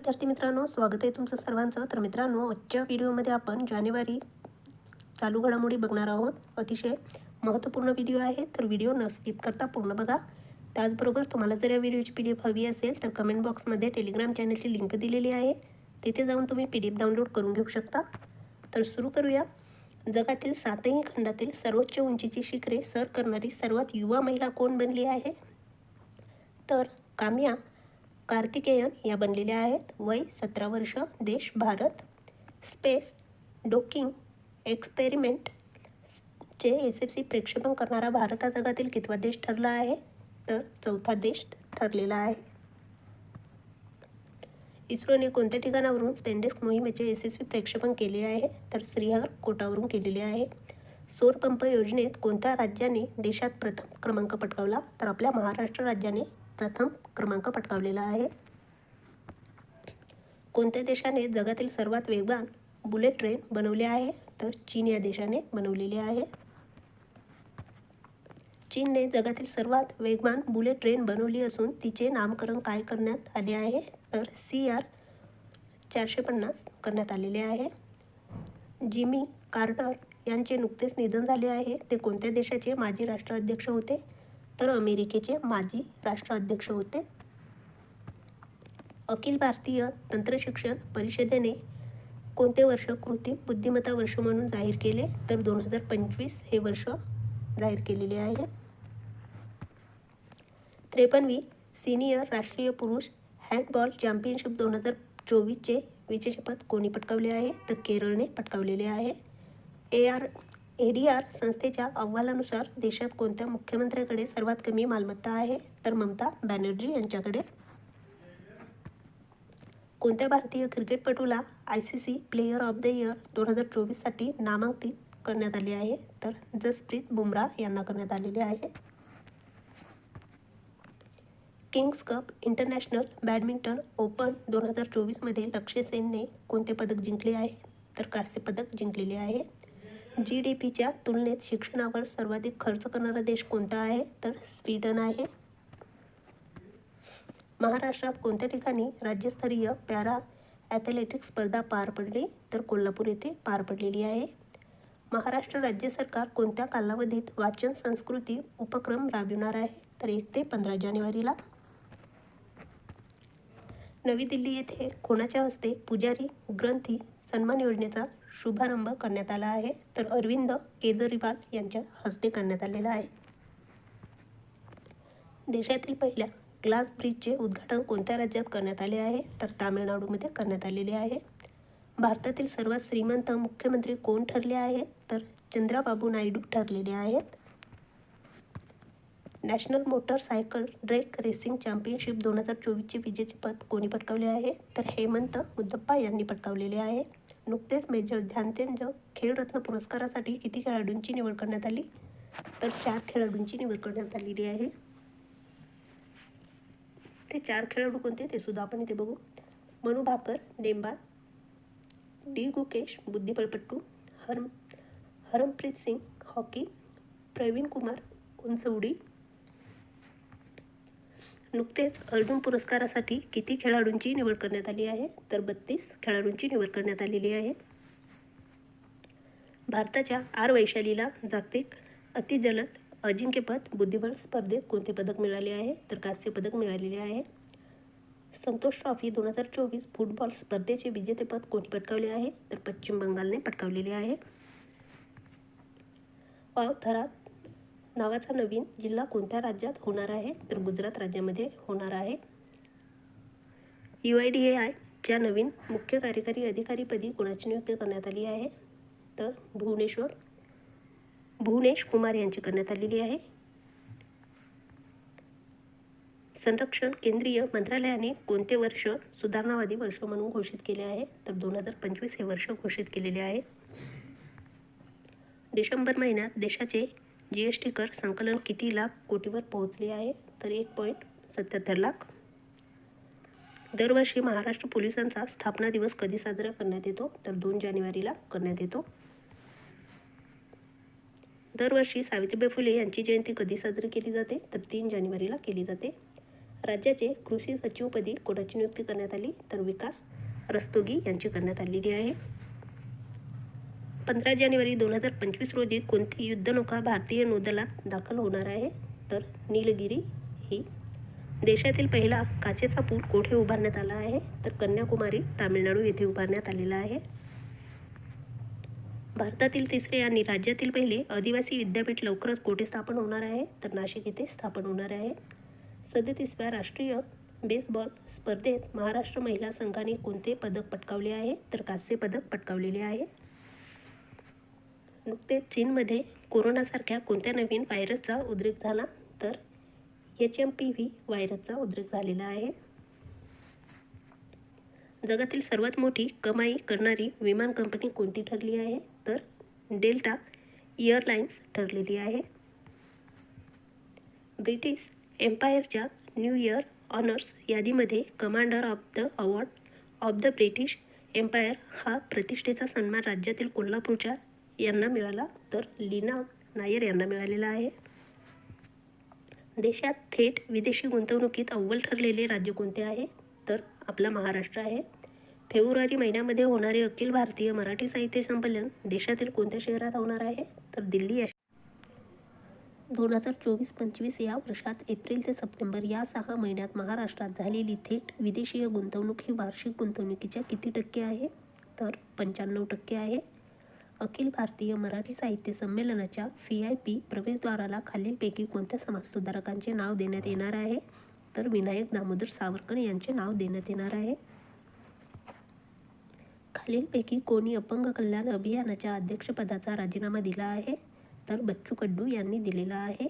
विद्यार्थी मित्रांनो स्वागत आहे तुमचं सर्वांचं. तर मित्रांनो आजच्या व्हिडिओमध्ये आपण जानेवारी चालू घडामोडी बघणार आहोत. अतिशय महत्त्वपूर्ण व्हिडिओ आहे तर व्हिडिओ न स्किप करता पूर्ण बघा. त्याचबरोबर तुम्हाला जर या व्हिडिओची पी डी एफ हवी असेल तर कमेंट बॉक्समध्ये टेलिग्राम चॅनलची लिंक दिलेली आहे. तिथे जाऊन तुम्ही पी डी एफ डाउनलोड करून घेऊ शकता. तर सुरू करूया. जगातील सातही खंडातील सर्वोच्च उंचीची शिखरे सर करणारी सर्वात युवा महिला कोण बनली आहे? तर काम्या कार्तिकेयन या बनलेल्या आहेत. वय सतरा वर्ष. देश भारत. स्पेस डोकिंग एक्सपेरिमेंट चे एस एफ सी प्रक्षेपण करणारा भारत हा जगातील कितवा देश ठरला आहे? तर चौथा देश ठरलेला आहे. इस्रोने कोणत्या ठिकाणावरून स्पेंडेक्स मोहिमेचे यशस्वी प्रक्षेपण केले आहे? तर श्रीहर कोटावरून केलेले आहे. सौरपंप योजनेत कोणत्या राज्याने देशात प्रथम क्रमांक पटकावला? तर आपल्या महाराष्ट्र राज्याने प्रथम क्रमांक पटकावलेला आहे. कोणत्या देशाने जगातील सर्वात वेगवान बुलेट ट्रेन बनवले आहे? तर चीन या देशाने बनवलेली आहे. चीनने जगातील सर्वात वेगवान बुलेट ट्रेन बनवली असून तिचे नामकरण काय करण्यात आले आहे? तर सी आर चारशे पन्नास करण्यात आलेले आहे. जिमी कार्टर यांचे नुकतेच निधन झाले आहे. ते कोणत्या देशाचे माजी राष्ट्राध्यक्ष होते? तर अमेरिकेचे माजी राष्ट्राध्यक्ष होते. अखिल भारतीय तंत्रशिक्षण परिषदेने कोणते वर्ष कृत्रिम बुद्धिमत्ता वर्ष म्हणून जाहीर केले? तर दोन हजार पंचवीस हे वर्ष जाहीर केलेले आहे. त्रेपन्नवी सिनियर राष्ट्रीय पुरुष हँडबॉल चॅम्पियनशिप दोन हजार चोवीसचे विजेतेपद कोणी पटकावले आहे? तर केरळने पटकावलेले आहे. A R A D R संस्थेच्या अहवालानुसार देशात कोणत्या मुख्यमंत्र्याकडे सर्वात कमी मालमत्ता आहे? तर ममता बॅनर्जी यांच्याकडे. कोणत्या भारतीय क्रिकेटपटूला I C C player of the year दोन हजार चोवीससाठी नामांकित करण्यात आले आहे? तर जसप्रीत बुमराह यांना करण्यात आलेले आहे. Kings Cup International Badminton Open दोन हजार चोवीसमध्ये लक्ष्य सेनने कोणते पदक जिंकले आहे? तर कांस्य पदक जिंकलेले आहे. जी डी पीच्या तुलनेत शिक्षणावर सर्वाधिक खर्च करणारा देश कोणता आहे? तर स्वीडन आहे. महाराष्ट्रात कोणत्या ठिकाणी राज्यस्तरीय पॅरा ॲथलेटिक्स स्पर्धा पार पडली? तर कोल्हापूर येथे पार पडलेली आहे. महाराष्ट्र राज्य सरकार कोणत्या कालावधीत वाचन संस्कृती उपक्रम राबविणार आहे? तर एक ते पंधरा जानेवारीला. नवी दिल्ली येथे कोणाच्या हस्ते पुजारी ग्रंथी सन्मान योजनेचा शुभारंभ करण्यात आला आहे. तर अरविंद केजरीवाल यांच्या हस्ते करण्यात आलेला आहे. देशातील पहिल्या ग्लास ब्रिजचे उद्घाटन कोणत्या राज्यात करण्यात आले आहे? तर तामिळनाडूमध्ये करण्यात आलेले आहे. भारतातील सर्वात श्रीमंत मुख्यमंत्री कोण ठरले आहेत? तर चंद्राबाबू नायडू ठरलेले आहेत. National motorcycle drag racing championship दोन हजार चोवीसचे विजेतेपद कोणी पटकावले आहे? तर हेमंत मुद्दप्पा यांनी पटकावलेले आहे. नुकतेच मेजर ध्यानचंद खेळरत्न पुरस्कारासाठी किती खेळाडूंची निवड करण्यात आली? तर चार खेळाडूंची निवड करण्यात आलेली आहे. ते चार खेळाडू कोणते ते सुद्धा आपण इथे बघू. मनू भाकर नेमबाद डी गुकेश बुद्धिबळपट्टू हरम हरमप्रीत सिंग हॉकी प्रवीण कुमार उंच उडी नुकतेच अर्जुन पुरस्कारासाठी किती खेळाडूंची निवड करण्यात आली आहे? तर बत्तीस खेळाडूंची निवड करण्यात आलेली आहे. भारताच्या आर वैशालीला जागतिक अतिजलद अजिंक्यपद बुद्धिबळ स्पर्धेत कोणते पदक मिळाले आहे? तर कांस्य पदक मिळालेले आहे. संतोष ट्रॉफी दोन हजार चोवीस फुटबॉल स्पर्धेचे विजेतेपद कोणी पटकावले आहे? तर पश्चिम बंगालने पटकावलेले आहे. पावथरा नावाचा नवीन जिल्हा कोणत्या राज्यात होणार आहे? तर गुजरात राज्यामध्ये होणार आहे. यू आय डी ए आयच्या नवीन मुख्य कार्यकारी अधिकारीपदी कोणाची नियुक्ती करण्यात आली आहे? तर भुवनेश्वर भुवनेश कुमार यांची करण्यात आलेली आहे. संरक्षण केंद्रीय मंत्रालयाने कोणते वर्ष सुधारणावादी वर्ष म्हणून घोषित केले आहे? तर दोन हजार पंचवीस हे वर्ष घोषित केलेले आहे. डिसेंबर महिन्यात देशाचे जी एस टी कर संकलन किती लाख कोटीवर पोहोचले आहे? तर एक पॉईंट सत्याहत्तर लाख. दरवर्षी महाराष्ट्र पोलिसांचा स्थापना दिवस कधी साजरा करण्यात येतो? तर दोन जानेवारीला करण्यात येतो. दरवर्षी सावित्रीबाई फुले यांची जयंती कधी साजरी केली जाते? तर तीन जानेवारीला केली जाते. राज्याचे कृषी सचिवपदी कोणाची नियुक्ती करण्यात आली तर विकास रस्तोगी यांची करण्यात आलेली आहे. पंधरा जानेवारी दोन हजार पंचवीस रोजी कोणती युद्धनौका भारतीय नौदलात दाखल होणार आहे? तर नीलगिरी ही देशातील पहिला काचेचा पूल कोठे उभारण्यात आला आहे? तर कन्याकुमारी तामिळनाडू येथे उभारण्यात आलेला आहे. भारतातील तिसरे आणि राज्यातील पहिले आदिवासी विद्यापीठ लवकरच कोठे स्थापन होणार आहे? तर नाशिक येथे स्थापन होणार आहे. सदतीसव्या राष्ट्रीय बेसबॉल स्पर्धेत महाराष्ट्र महिला संघाने कोणते पदक पटकावले आहे? तर कांस्य पदक पटकावलेले आहे. नुकतेच चीनमध्ये कोरोनासारख्या कोणत्या नवीन व्हायरसचा उद्रेक झाला? तर एच एम पी व्ही व्हायरसचा उद्रेक झालेला आहे. जगातील सर्वात मोठी कमाई करणारी विमान कंपनी कोणती ठरली आहे? तर डेल्टा एअरलाइन्स ठरलेली आहे. ब्रिटिश एम्पायरच्या न्यू इयर ऑनर्स यादीमध्ये commander of the award of the British Empire हा प्रतिष्ठेचा सन्मान राज्यातील कोल्हापूरच्या यांना मिळाला तर लीना नायर यांना मिळालेला आहे. देशात थेट विदेशी गुंतवणुकीत अव्वल ठरलेले राज्य कोणते आहे? तर आपला महाराष्ट्र आहे. फेब्रुवारी महिन्यामध्ये होणारे अखिल भारतीय मराठी साहित्य संमेलन देशातील कोणत्या शहरात होणार आहे? तर दिल्ली या दोन हजार चोवीस पंचवीस या वर्षात एप्रिल ते सप्टेंबर या सहा महिन्यात महाराष्ट्रात झालेली थेट विदेशीय गुंतवणूक ही वार्षिक गुंतवणुकीच्या किती टक्के आहे? तर पंच्याण्णव टक्के आहे. अखिल भारतीय मराठी साहित्य संमेलनाच्या व्ही आय पी प्रवेशद्वाराला खालीलपैकी कोणत्या समाजसुधारकांचे नाव देण्यात येणार आहे? तर विनायक दामोदर सावरकर यांचे नाव देण्यात येणार आहे. खालीलपैकी कोणी अपंग कल्याण अभियानाच्या अध्यक्षपदाचा राजीनामा दिला आहे? तर बच्चू कड्डू यांनी दिलेला आहे.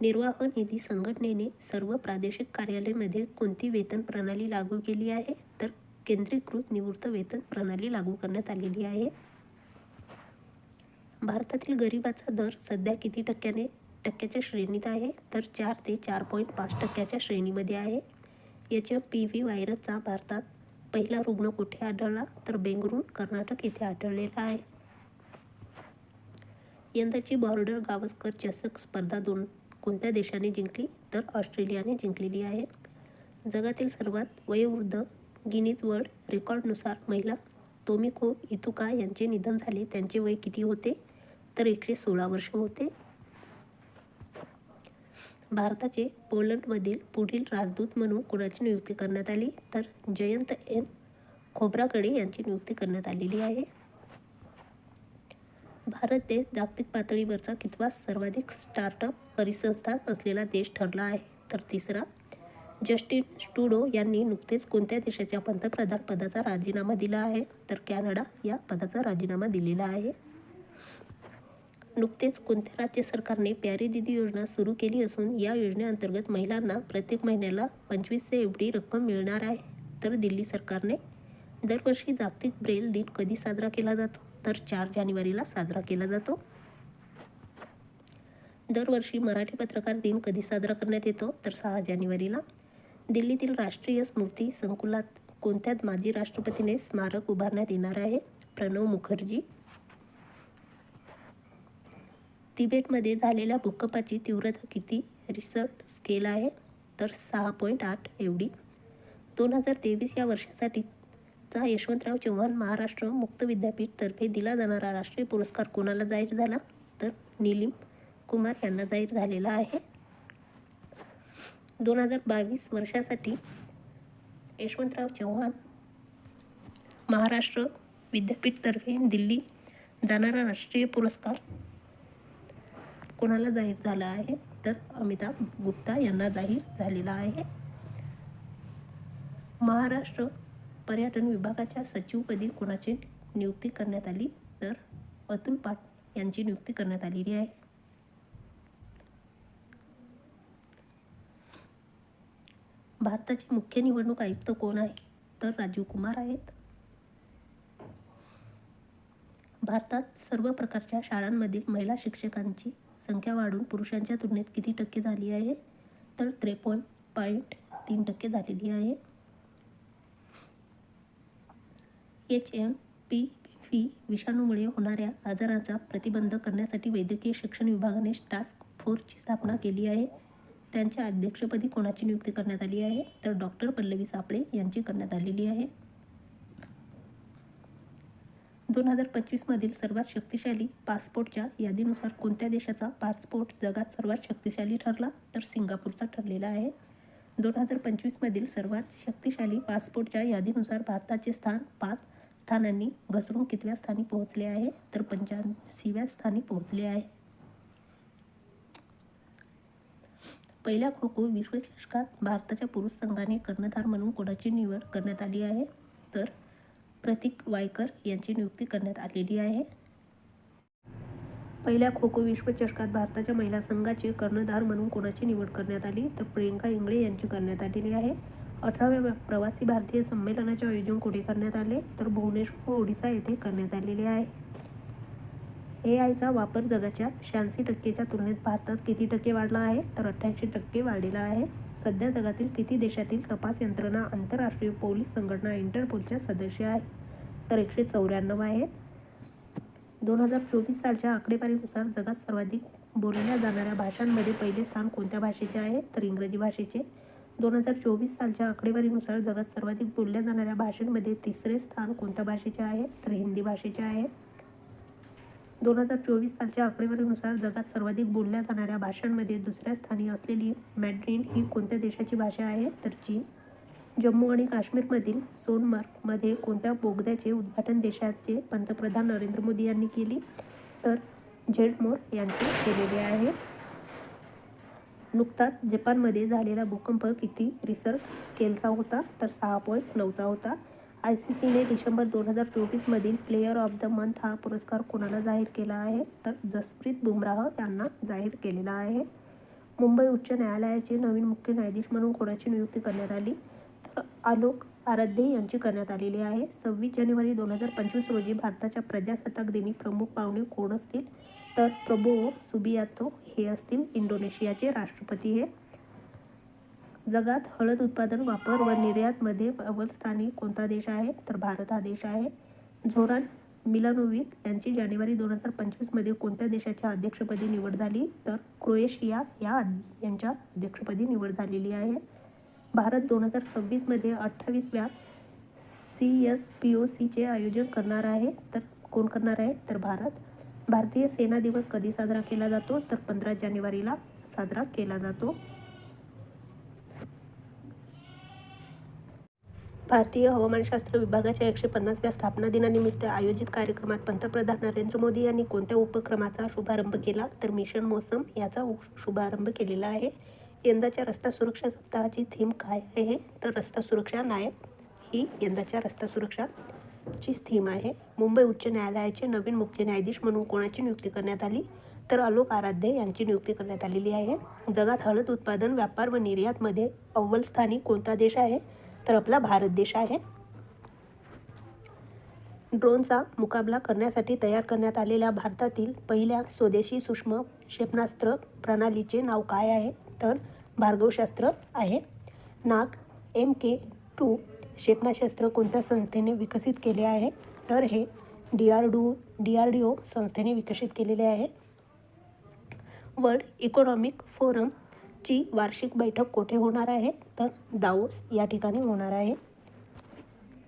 निर्वाह निधी संघटनेने सर्व प्रादेशिक कार्यालयामध्ये कोणती वेतन प्रणाली लागू केली आहे? तर केंद्रीकृत निवृत्त वेतन प्रणाली लागू करण्यात आलेली आहे. भारतातील गरिबाचा दर सध्या किती टक्क्याने टक्क्याच्या श्रेणीत आहे? तर चार ते चार पॉईंट पाच टक्क्याच्या श्रेणीमध्ये आहे. याच्या पी व्ही व्हायरसचा भारतात पहिला रुग्ण कुठे आढळला? तर बेंगळूर कर्नाटक येथे आढळलेला आहे. यंदाची बॉर्डर गावस्कर चषक स्पर्धा दोन कोणत्या देशाने जिंकली? तर ऑस्ट्रेलियाने जिंकलेली आहे. जगातील सर्वात वयोवृद्ध गिनीज वर्ल्ड रेकॉर्डनुसार महिला तोमिको इतुका यांचे निधन झाले. त्यांचे वय किती होते? तर एकशे सोळा वर्ष होते. भारताचे पोलंडमधील पुढील राजदूत म्हणून कोणाची नियुक्ती करण्यात आली? तर जयंत एन खोब्राकडे यांची नियुक्ती करण्यात आलेली आहे. भारत देश जागतिक पातळीवरचा कितवा सर्वाधिक स्टार्टअप परिसंस्था असलेला देश ठरला आहे? तर तिसरा जस्टिन स्टुडो यांनी नुकतेच कोणत्या देशाच्या पंतप्रधान पदाचा राजीनामा दिला आहे? तर कॅनडा या पदाचा राजीनामा दिलेला आहे. नुकतेच कोणत्या राज्य सरकारने प्यारी दिदी योजना सुरू केली असून या योजनेअंतर्गत महिलांना प्रत्येक महिन्याला पंचवीसशे एवढी रक्कम मिळणार आहे. तर दिल्ली सरकारने दरवर्षी जागतिक ब्रेल दिन कधी साजरा केला जातो? तर चार जानेवारीला साजरा केला जातो. दरवर्षी मराठी पत्रकार दिन कधी साजरा करण्यात येतो? तर सहा जानेवारीला. दिल्लीतील राष्ट्रीय स्मृती संकुलात कोणत्या माजी राष्ट्रपतीने स्मारक उभारण्यात येणार आहे? प्रणव मुखर्जी तिबेटमध्ये झालेल्या भूकंपाची तीव्रता किती? रिसर्च स्केल आहे. तर सहा पॉईंट आठ एवढी. दोन हजार तेवीस या वर्षासाठीचा यशवंतराव चव्हाण महाराष्ट्र मुक्त विद्यापीठतर्फे दिला जाणारा राष्ट्रीय पुरस्कार कोणाला जाहीर झाला? तर निलीम कुमार यांना जाहीर झालेला आहे. दोन हजार बावीस वर्षासाठी यशवंतराव चव्हाण महाराष्ट्र विद्यापीठतर्फे दिल्ली जाणारा राष्ट्रीय पुरस्कार कोणाला जाहीर झाला आहे तर अमिताभ गुप्ता यांना जाहीर झालेला आहे. महाराष्ट्र पर्यटन विभागाच्या सचिवपदी कोणाची नियुक्ती करण्यात आली? तर अतुल पाट यांची नियुक्ती करण्यात आलेली आहे. भारताचे मुख्य निवडणूक आयुक्त कोण आहे? तर राजीव कुमार आहेत. भारतात सर्व प्रकारच्या शाळांमधील महिला शिक्षकांची संख्या वाढून पुरुषांच्या तुलनेत किती टक्के झाली आहे? तर त्रेपन्न पॉईंट तीन टक्के झालेली आहे. एच एम पी व्ही विषाणूमुळे होणाऱ्या आजारांचा प्रतिबंध करण्यासाठी वैद्यकीय शिक्षण विभागाने टास्क फोर्सची स्थापना केली आहे. त्यांच्या अध्यक्षपदी कोणाची नियुक्ती करण्यात आली आहे? तर डॉक्टर पल्लवी सापळे यांची करण्यात आलेली आहे. दोन हजार पंचवीसमधील सर्वात शक्तिशाली पासपोर्टच्या यादीनुसार कोणत्या देशाचा पासपोर्ट जगात सर्वात शक्तिशाली ठरला तर सिंगापूरचा ठरलेला आहे. दोन हजार पंचवीसमधील सर्वात शक्तिशाली पासपोर्टच्या यादीनुसार भारताचे स्थान पाच स्थानांनी घसरून कितव्या स्थानी पोहोचले आहे तर पंच्याऐंशीव्या स्थानी पोहोचले आहे. पहिल्या खो खो विश्वचषकात भारताच्या पुरुष संघाने कर्णधार म्हणून कोणाची निवड करण्यात आली आहे? तर प्रतीक वायकर यांची नियुक्ती करण्यात आलेली आहे. पहिल्या खो खो विश्वचषकात भारताच्या महिला संघाचे कर्णधार म्हणून कोणाची निवड करण्यात आली? तर प्रियंका इंगळे यांची करण्यात आलेली आहे. अठराव्या प्रवासी भारतीय संमेलनाचे आयोजन कुठे करण्यात आले? तर भुवनेश्वर ओडिसा येथे करण्यात आलेले आहे. ए आयचा वापर जगाच्या शहाऐंशी टक्केच्या तुलनेत भारतात किती टक्के वाढला आहे? तर अठ्ठ्याऐंशी टक्के वाढलेला आहे. सध्या जगातील किती देशातील तपास यंत्रणा आंतरराष्ट्रीय पोलीस संघटना इंटरपोलच्या सदस्य आहेत? तर एकशे चौऱ्याण्णव आहेत. दोन हजार चोवीस सालच्या आकडेवारीनुसार जगात सर्वाधिक बोलल्या जाणाऱ्या भाषांमध्ये पहिले स्थान कोणत्या भाषेचे आहे? तर इंग्रजी भाषेचे. दोन हजार चोवीस सालच्या आकडेवारीनुसार जगात सर्वाधिक बोलल्या जाणाऱ्या भाषांमध्ये तिसरे स्थान कोणत्या भाषेचे आहे? तर हिंदी भाषेचे आहे. दोन हजार चोवीस सालच्या आकडेवारीनुसार जगात सर्वाधिक बोलल्या जाणाऱ्या भाषांमध्ये दुसऱ्या स्थानी असलेली मॅड्रिन ही कोणत्या देशाची भाषा आहे? तर चीन. जम्मू आणि काश्मीरमधील सोनमार्गमध्ये कोणत्या बोगद्याचे उद्घाटन देशाचे पंतप्रधान नरेंद्र मोदी यांनी केली? तर झेडमोर यांनी केलेले आहे. नुकताच जपानमध्ये झालेला भूकंप किती रिसर्च स्केलचा होता? तर सहा पॉईंट नऊचा होता. आय सी सीने डिसेंबर दोन हजार चोवीसमधील प्लेयर ऑफ द मंथ हा पुरस्कार कोणाला जाहीर केला आहे? तर जसप्रीत बुमराह यांना जाहीर केलेला आहे. मुंबई उच्च न्यायालयाचे नवीन मुख्य न्यायाधीश म्हणून कोणाची नियुक्ती करण्यात आली? तर आलोक आराध्य यांची करण्यात आलेली आहे. सव्वीस जानेवारी दोन हजार पंचवीस रोजी भारताच्या प्रजासत्ताक दिनी प्रमुख पाहुणे कोण असतील? तर प्रबोवो सुबियातो हे असतील. इंडोनेशियाचे राष्ट्रपती हे. जगात हळद उत्पादन वापर व निर्यातमध्ये अव्वलस्थानी कोणता देश आहे? तर भारत हा देश आहे. झोरान मिलानोविक यांची जानेवारी दोन हजार पंचवीसमध्ये कोणत्या देशाच्या अध्यक्षपदी निवड झाली? तर क्रोएशिया या यांच्या अध्यक्षपदी निवड झालेली आहे. भारत दोन हजार सव्वीसमध्ये अठ्ठावीसव्या सी एस पी ओ सीचे आयोजन करणार आहे. तर कोण करणार आहे? तर भारत. भारतीय सेना दिवस कधी साजरा केला जातो? तर पंधरा जानेवारीला साजरा केला जातो. भारतीय हवामानशास्त्र विभागाच्या एकशे पन्नासव्या स्थापना दिनानिमित्त आयोजित कार्यक्रमात पंतप्रधान नरेंद्र मोदी यांनी कोणत्या उपक्रमाचा शुभारंभ केला? तर मिशन मोसम याचा शुभारंभ केलेला आहे. यंदाच्या रस्ता सुरक्षा सप्ताहाची थीम काय आहे? तर रस्ता सुरक्षा नायक ही यंदाच्या रस्ता सुरक्षाची थीम आहे. मुंबई उच्च न्यायालयाचे नवीन मुख्य न्यायाधीश म्हणून कोणाची नियुक्ती करण्यात आली? तर आलोक आराध्य यांची नियुक्ती करण्यात आलेली आहे. जगात हळद उत्पादन व्यापार व निर्यातमध्ये अव्वल स्थानी कोणता देश आहे? तर आपला भारत देश आहे. ड्रोनचा मुकाबला करण्यासाठी तयार करण्यात आलेल्या भारतातील पहिल्या स्वदेशी सूक्ष्म क्षेपणास्त्र प्रणालीचे नाव काय आहे? तर भार्गवशास्त्र आहे. नाग एम के टू क्षेपणास्त्र कोणत्या संस्थेने विकसित केले आहे? तर हे डी आर डू डी आर डी ओ संस्थेने विकसित केलेले आहे. वर्ल्ड इकॉनॉमिक फोरम ची वार्षिक बैठक कोठे होणार आहे? तर दाओस या ठिकाणी होणार आहे.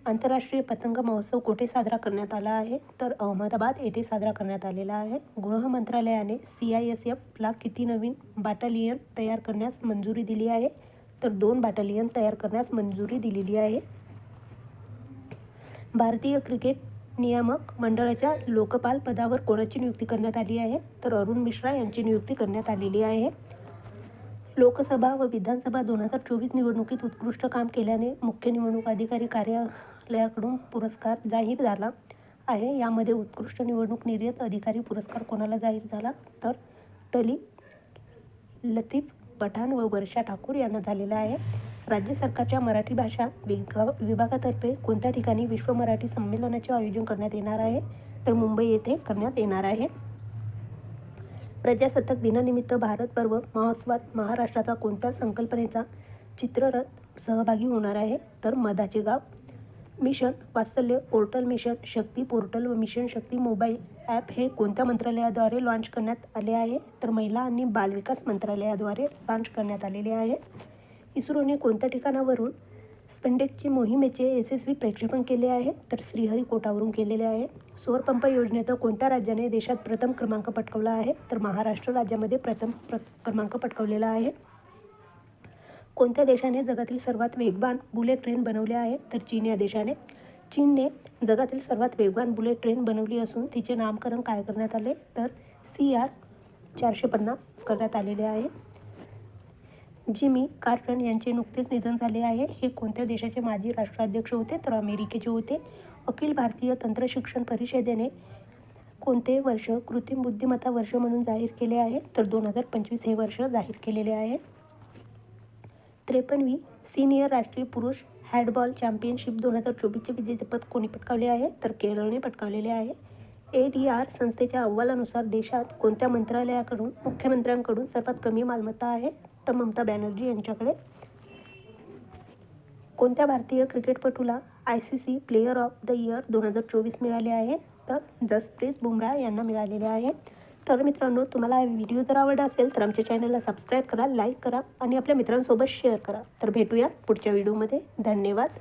आंतरराष्ट्रीय पतंग महोत्सव कुठे साजरा करण्यात आला आहे? तर अहमदाबाद येथे साजरा करण्यात आलेला आहे. गृह मंत्रालयाने सी आय एस एफला किती नवीन बाटालियन तयार करण्यास मंजुरी दिली आहे? तर दोन बाटालियन तयार करण्यास मंजुरी दिलेली आहे. भारतीय क्रिकेट नियामक मंडळाच्या लोकपाल पदावर कोणाची नियुक्ती करण्यात आली आहे? तर अरुण मिश्रा यांची नियुक्ती करण्यात आलेली आहे. लोकसभा व विधानसभा दोन हजार चोवीस निवडणुकीत उत्कृष्ट काम केल्याने मुख्य निवडणूक अधिकारी कार्यालयाकडून पुरस्कार जाहीर झाला आहे. यामध्ये उत्कृष्ट निवडणूक निर्यात अधिकारी पुरस्कार कोणाला जाहीर झाला? तर तली लतीफ पठाण व वर्षा ठाकूर यांना झालेला आहे. राज्य सरकारच्या मराठी भाषा विभागातर्फे कोणत्या ठिकाणी विश्व मराठी संमेलनाचे आयोजन करण्यात येणार आहे? तर मुंबई येथे करण्यात येणार आहे. प्रजासत्ताक दिनानिमित्त भारत पर्व महोत्सवात महाराष्ट्राचा कोणत्या संकल्पनेचा चित्ररथ सहभागी होणार आहे? तर मधाचे गाव. Mission Vatsalya portal mission Shakti portal व मिशन शक्ती मोबाईल ॲप हे कोणत्या मंत्रालयाद्वारे लॉन्च करण्यात आले आहे? तर महिला आणि बालविकास मंत्रालयाद्वारे लॉन्च करण्यात आलेले आहे. इस्रोने कोणत्या ठिकाणावरून स्पेंडेकची मोहिमेचे यशस्वी प्रक्षेपण केले आहे? तर श्रीहरिकोटावरून केलेले आहे. सौरपंप योजनेत कोणत्या राज्याने देशात प्रथम क्रमांक पटकवला आहे? तर महाराष्ट्र राज्यामध्ये प्रथम प्र क्रमांक पटकवलेला आहे. कोणत्या देशाने जगातील सर्वात वेगवान बुलेट ट्रेन बनवली आहे? तर चीन या देशाने. चीनने जगातील सर्वात वेगवान बुलेट ट्रेन बनवली असून तिचे नामकरण काय करण्यात आले? तर सी आर चारशे पन्नास करण्यात आलेले आहे. जिमी कार्टन यांचे नुकतेच निधन झाले आहे. हे कोणत्या देशाचे माजी राष्ट्राध्यक्ष होते? तर अमेरिकेचे होते. अखिल भारतीय तंत्रशिक्षण परिषदेने कोणते वर्ष कृत्रिम बुद्धिमत्ता वर्ष म्हणून जाहीर केले आहे? तर दोन हजार पंचवीस हे वर्ष जाहीर केलेले आहे. त्रेपन्नवी सिनियर राष्ट्रीय पुरुष हॅडबॉल चॅम्पियनशिप दोन हजार चोवीसचे विजेतेपद कोणी पटकावले आहे? तर केरळने पटकावलेले आहे. ए डी आर संस्थेच्या अहवालानुसार देशात कोणत्या मंत्रालयाकडून मुख्यमंत्र्यांकडून सर्वात कमी मालमत्ता आहे? तर ममता बॅनर्जी यांच्याकडे. कोणत्या भारतीय क्रिकेटपटूला I C C player of the year दोन हजार चोवीस मिळाले आहे. तर जसप्रीत बुमराह यांना मिळालेले आहे. तर मित्रांनो तुम्हाला व्हिडिओ जर आवडला असेल तर आमच्या चॅनलला सबस्क्राईब करा लाईक करा आणि आपल्या मित्रांसोबत शेअर करा. तर भेटूया पुढच्या व्हिडिओमध्ये. धन्यवाद.